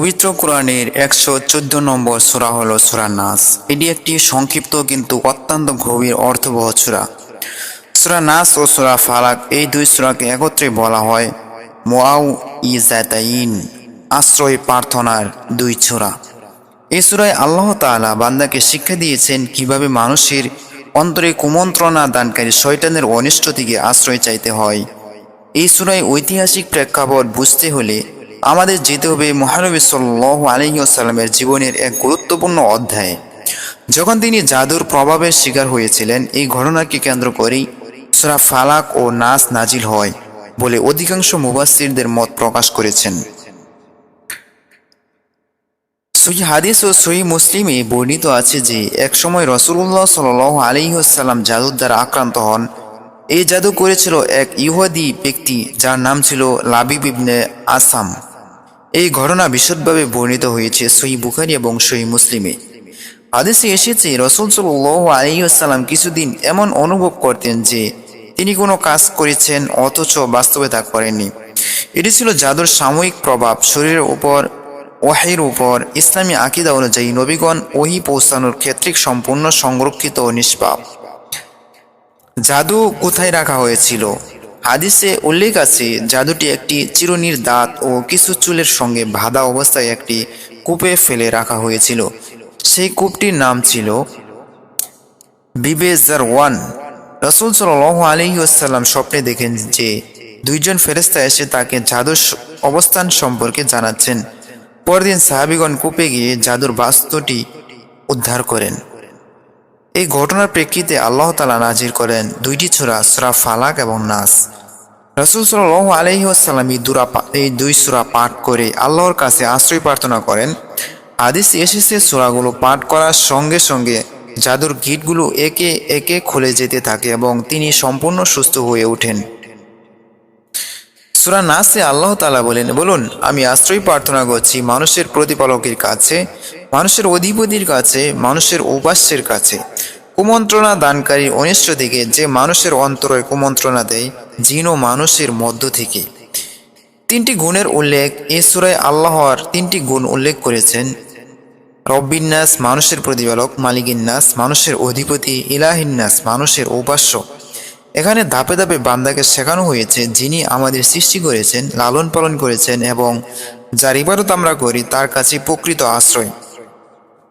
পবিত্র কোরআনের একশো চোদ্দ নম্বর সূরা হল সূরা নাস। এটি একটি সংক্ষিপ্ত কিন্তু অত্যন্ত গভীর অর্থবহ সূরা। সূরা নাস ও সূরা ফালাক এই দুই সূরাকে একত্রে বলা হয় মোয়াউ ইজাতাইন আশ্রয় প্রার্থনার দুই ছোরা এই সূরায় আল্লাহ তাআলা বান্দাকে শিক্ষা দিয়েছেন কীভাবে মানুষের অন্তরে কুমন্ত্রণা দানকারী শয়তানের অনিষ্ট থেকে আশ্রয় চাইতে হয়। এই সুরায় ঐতিহাসিক প্রেক্ষাপট বুঝতে হলে আমাদের যেতে হবে মহানবী সাল্লাহ আলহিউসাল্লামের জীবনের এক গুরুত্বপূর্ণ অধ্যায়ে। যখন তিনি জাদুর প্রভাবের শিকার হয়েছিলেন, এই ঘটনাকে কেন্দ্র করেই সূরা ফালাক ও নাস নাজিল হয় বলে অধিকাংশ মুবাসসিরদের মত প্রকাশ করেছেন। সহি হাদিস ও সহি মুসলিমে বর্ণিত আছে যে একসময় রসুল্লাহ সাল আলিহাসাল্লাম জাদুর দ্বারা আক্রান্ত হন। এই জাদু করেছিল এক ইহুদি ব্যক্তি যার নাম ছিল লাবিব ইবনে আসাম। এই ঘটনা বিশদভাবে বর্ণিত হয়েছে সহি বুখারি এবং সহি মুসলিমে। হাদিসে এসেছে, রসুল সাল্লাহ আলিহাসাল্লাম কিছুদিন এমন অনুভব করতেন যে তিনি কোনো কাজ করেছেন অথচ বাস্তবে তা করেননি। এটি ছিল জাদুর সাময়িক প্রভাব, শরীরের উপর, ওয়াহির উপর, ইসলামী আকিদা অনুযায়ী নবীগণ ওহি পৌঁছানোর ক্ষেত্রে সম্পূর্ণ সংরক্ষিত ও নিষ্পাপ। জাদু কোথায় রাখা হয়েছিল? হাদিসে উল্লেখ আছে, জাদুটি একটি চিরুনির দাঁত ও কিছু চুলের সঙ্গে বাঁধা অবস্থায় একটি কূপে ফেলে রাখা হয়েছিল। সেই কূপটির নাম ছিল বিবেজার ওয়ান। রসুল সাল আলহিউসাল্লাম স্বপ্নে দেখেন যে দুইজন ফেরেস্তা এসে তাকে জাদুর অবস্থান সম্পর্কে জানাচ্ছেন। পরদিন সাহাবিগণ কূপে গিয়ে জাদুর বাস্তুটি উদ্ধার করেন। এই ঘটনার প্রেক্ষিতে আল্লাহ তালা নাজির করেন দুইটি ছোরা সুরা ফালাক এবং নাস। রসুল সাল আলহিহাসাল্লাম এই দুরা এই দুই সুরা পাঠ করে আল্লাহর কাছে আশ্রয় প্রার্থনা করেন। আদিস এসেছে সুরাগুলো পাঠ করার সঙ্গে সঙ্গে জাদুর গিটগুলো একে একে খুলে যেতে থাকে এবং তিনি সম্পূর্ণ সুস্থ হয়ে ওঠেন। সুরা নাসে আল্লাহ তালা বলেন, বলুন, আমি আশ্রয় প্রার্থনা করছি মানুষের প্রতিপালকের কাছে, মানুষের অধিপতির কাছে, মানুষের উপাস্যের কাছে। কুমন্ত্রণা দানকারী অনিষ্ট থেকে যে মানুষের অন্তরে কুমন্ত্রণা দেয়, জিন ও মানুষের মধ্য থেকে। তিনটি গুণের উল্লেখ, এ আল্লাহর তিনটি গুণ উল্লেখ করেছেন। রব্বিন্যাস মানুষের প্রতিপালক মালিকিন্যাস মানুষের অধিপতি ইলাহিন্যাস মানুষের উপাস্য। এখানে ধাপে ধাপে বান্দাকে শেখানো হয়েছে, যিনি আমাদের সৃষ্টি করেছেন, লালন পালন করেছেন এবং যার ইবাদত আমরা করি, তার কাছে প্রকৃত আশ্রয়।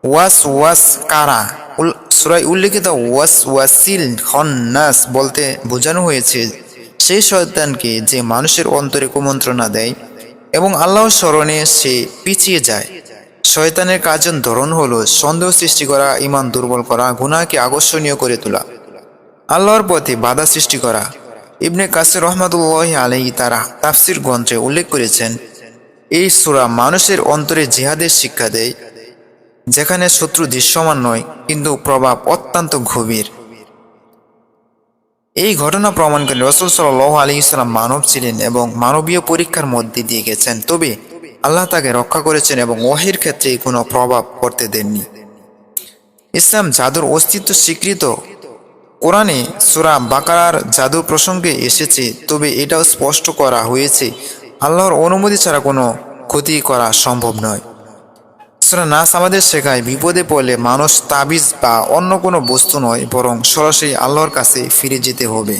ওয়াস ওয়াস কারা? সুরাই উল্লেখিত ওয়াস ওয়াসিল খন্নাস বলতে বোঝানো হয়েছে সেই শয়তানকে যে মানুষের অন্তরে কুমন্ত্রণা দেয় এবং আল্লাহ স্মরণে সে পিছিয়ে যায়। শয়তানের কাজন ধরন হলো সন্দেহ সৃষ্টি করা ইমান দুর্বল করা, গুনাহকে আকর্ষণীয় করে তোলা। আল্লাহর পথে বাধা সৃষ্টি করা। ইবনে কাসির রহমাতুল্লাহ আলহী তারা তাফসির গ্রন্থে উল্লেখ করেছেন, এই সুরা মানুষের অন্তরে জিহাদের শিক্ষা দেয় যেখানে শত্রু দৃশ্যমান নয়, কিন্তু প্রভাব অত্যন্ত গভীর। এই ঘটনা প্রমাণ করে রসুল সাল আলী ইসলাম মানব ছিলেন এবং মানবীয় পরীক্ষার মধ্যে দিয়ে গেছেন। তবে আল্লাহ তাকে রক্ষা করেছেন এবং ওহির ক্ষেত্রে কোনো প্রভাব করতে দেননি। ইসলাম জাদুর অস্তিত্ব স্বীকৃত। কোরআনে সুরা বাকারার জাদু প্রসঙ্গে এসেছে, তবে এটাও স্পষ্ট করা হয়েছে, আল্লাহর অনুমতি ছাড়া কোনো ক্ষতি করা সম্ভব নয়। সুরা নাস আমাদের শেখায়, বিপদে পড়লে মানুষ তাবিজ বা অন্য কোনো বস্তু নয়, বরং সরাসরি আল্লাহর কাছে ফিরে যেতে হবে।